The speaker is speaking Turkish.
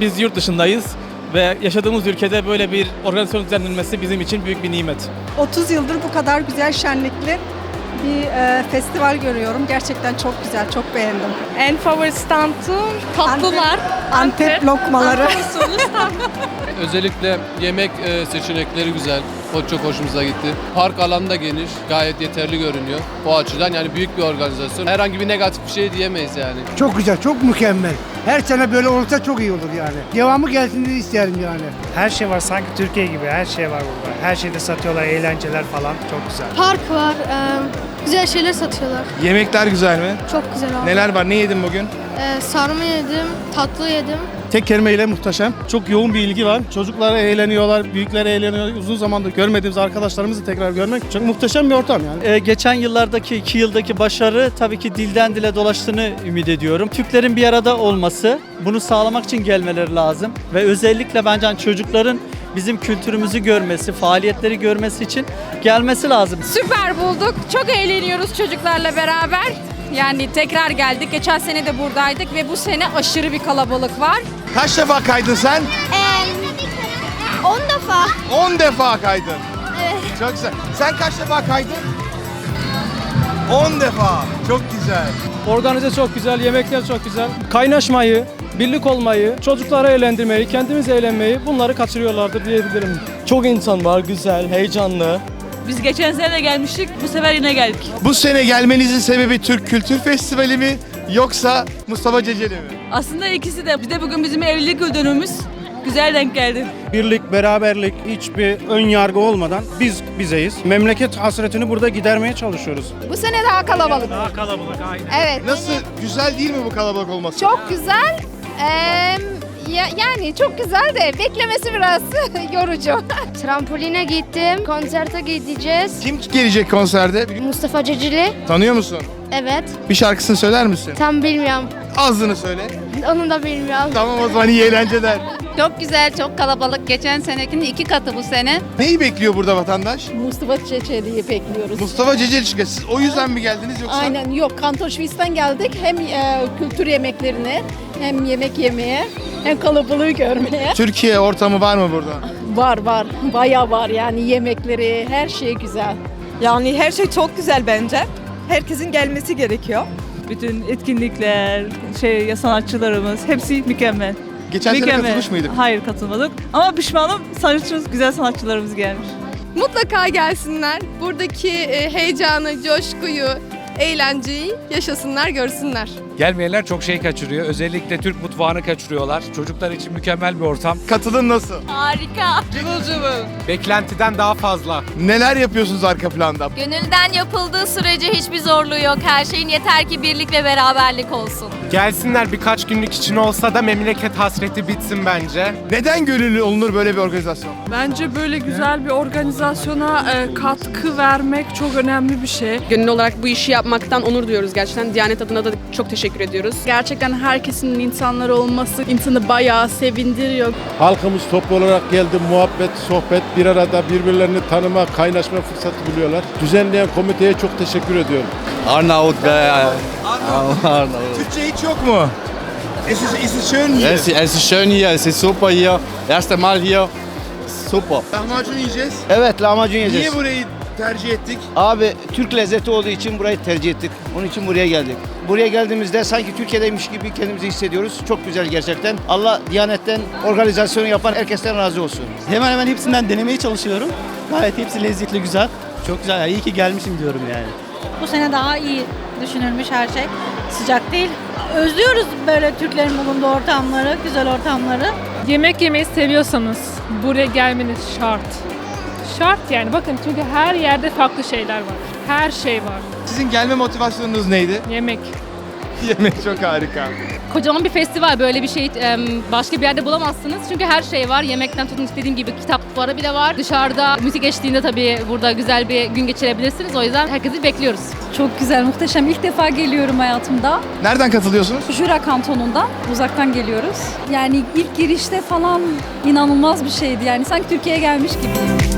biz yurt dışındayız ve yaşadığımız ülkede böyle bir organizasyon düzenlenmesi bizim için büyük bir nimet. 30 yıldır bu kadar güzel şenlikli bir e, festival görüyorum. Gerçekten çok güzel, çok beğendim. En favori standım tatlılar. Antep lokmaları. Ankara usulü stand. Özellikle yemek e, seçenekleri güzel. O çok hoşumuza gitti. Park alanı da geniş. Gayet yeterli görünüyor. O açıdan yani büyük bir organizasyon. Herhangi bir negatif bir şey diyemeyiz yani. Çok güzel, çok mükemmel. Her sene böyle olursa çok iyi olur yani. Devamı gelsin diye isterim yani. Her şey var sanki Türkiye gibi her şey var burada. Her şeyde satıyorlar, eğlenceler falan çok güzel. Park var, e, güzel şeyler satıyorlar. Yemekler güzel mi? Çok güzel abi. Neler var? Ne yedin bugün? E, sarma yedim, tatlı yedim. Tek kelimeyle muhteşem. Çok yoğun bir ilgi var. Çocuklar eğleniyorlar, büyükler eğleniyor. Uzun zamandır görmediğimiz arkadaşlarımızı tekrar görmek çok muhteşem bir ortam yani. Ee, geçen yıllardaki iki yıldaki başarı tabii ki dilden dile dolaştığını ümit ediyorum. Türklerin bir arada olması, bunu sağlamak için gelmeleri lazım. Ve özellikle bence hani çocukların bizim kültürümüzü görmesi, faaliyetleri görmesi için gelmesi lazım. Süper bulduk. Çok eğleniyoruz çocuklarla beraber. Yani tekrar geldik. Geçen sene de buradaydık ve bu sene aşırı bir kalabalık var. Kaç defa kaydın sen? 10 defa. 10 defa kaydın. Çok güzel. Sen kaç defa kaydın? 10 defa. Çok güzel. Organize çok güzel, yemekler çok güzel. Kaynaşmayı, birlik olmayı, çocukları eğlendirmeyi, kendimiz eğlenmeyi bunları kaçırıyorlardır diyebilirim. Çok insan var, güzel, heyecanlı. Biz geçen sene de gelmiştik. Bu sefer yine geldik. Bu sene gelmenizin sebebi Türk Kültür Festivali mi yoksa Mustafa Ceceli mi? Aslında ikisi de. Bir de bugün bizim evlilik yıl dönümümüz. Güzel denk geldi. Birlik, beraberlik, hiçbir ön yargı olmadan biz bizeyiz. Memleket hasretini burada gidermeye çalışıyoruz. Bu sene daha kalabalık. Daha kalabalık aynen. Evet. Nasıl? Güzel değil mi bu kalabalık olması? Çok güzel. Yani çok güzel de beklemesi biraz yorucu. Trampoline gittim, konserte gideceğiz. Kim gelecek konserde? Mustafa Cecili. Tanıyor musun? Evet. Bir şarkısını söyler misin? Tam bilmiyorum. Azını söyle. Onu da bilmiyorum. Tamam o zaman iyi eğlenceler. Çok güzel, çok kalabalık. Geçen senekinin iki katı bu sene. Neyi bekliyor burada vatandaş? Mustafa Çeçeli'yi bekliyoruz. Mustafa Ceceli çıkıyor. Siz o yüzden mi geldiniz yoksa? Aynen yok Kanton Schwitz'ten geldik hem e, kültür yemeklerine hem yemek yemeye hem kalabalığı görmeye. Türkiye ortamı var mı burada? Var var bayağı var yani yemekleri her şey güzel. Yani her şey çok güzel bence. Herkesin gelmesi gerekiyor. Bütün etkinlikler, şey sanatçılarımız hepsi mükemmel. Geçen sene katılmış mıydık? Hayır katılmadık. Ama pişmanım sanatçımız, güzel sanatçılarımız gelmiş. Mutlaka gelsinler. Buradaki e, heyecanı, coşkuyu, eğlenceyi yaşasınlar, görsünler. Gelmeyenler çok şey kaçırıyor. Özellikle Türk mutfağını kaçırıyorlar. Çocuklar için mükemmel bir ortam. Katılın nasıl? Harika. Cıvıl cıvıl. Beklentiden daha fazla. Neler yapıyorsunuz arka planda? Gönülden yapıldığı sürece hiçbir zorluğu yok. Her şeyin yeter ki birlik ve beraberlik olsun. Gelsinler birkaç günlük için olsa da memleket hasreti bitsin bence. Neden gönüllü olunur böyle bir organizasyon? Bence böyle güzel bir organizasyona e, katkı vermek çok önemli bir şey. Gönüllü olarak bu işi yapmaktan onur duyuyoruz gerçekten. Diyanet adına da çok teşekkür ediyoruz. Gerçekten herkesin insanlar olması insanı bayağı sevindiriyor. Halkımız toplu olarak geldi, muhabbet, sohbet, bir arada birbirlerini tanıma, kaynaşma fırsatı buluyorlar. Düzenleyen komiteye çok teşekkür ediyorum. Arnavut be. Arnavut. Türkçe hiç yok mu? Es ist, es ist schön hier. Es, es ist schön hier, es ist super hier. Erste Mal hier. Super. Lahmacun yiyeceğiz. Evet lahmacun yiyeceğiz. Niye burayı tercih ettik? Abi Türk lezzeti olduğu için burayı tercih ettik. Onun için buraya geldik. Buraya geldiğimizde sanki Türkiye'deymiş gibi kendimizi hissediyoruz. Çok güzel gerçekten. Allah Diyanet'ten organizasyonu yapan herkesten razı olsun. Hemen hemen hepsinden denemeye çalışıyorum. Gayet hepsi lezzetli, güzel. Çok güzel. İyi ki gelmişim diyorum yani. Bu sene daha iyi düşünülmüş her şey. Sıcak değil. Özlüyoruz böyle Türklerin bulunduğu ortamları, güzel ortamları. Yemek yemeyi seviyorsanız buraya gelmeniz şart. Şart yani bakın çünkü her yerde farklı şeyler var. Her şey var. Sizin gelme motivasyonunuz neydi? Yemek. Yemek çok harika. Kocaman bir festival böyle bir şey başka bir yerde bulamazsınız. Çünkü her şey var. Yemekten tutun istediğim gibi kitap fuarı bile var. Dışarıda müzik eşliğinde tabii burada güzel bir gün geçirebilirsiniz. O yüzden herkesi bekliyoruz. Çok güzel muhteşem ilk defa geliyorum hayatımda. Nereden katılıyorsunuz? Jura kantonundan uzaktan geliyoruz. Yani ilk girişte falan inanılmaz bir şeydi yani sanki Türkiye'ye gelmiş gibiyim.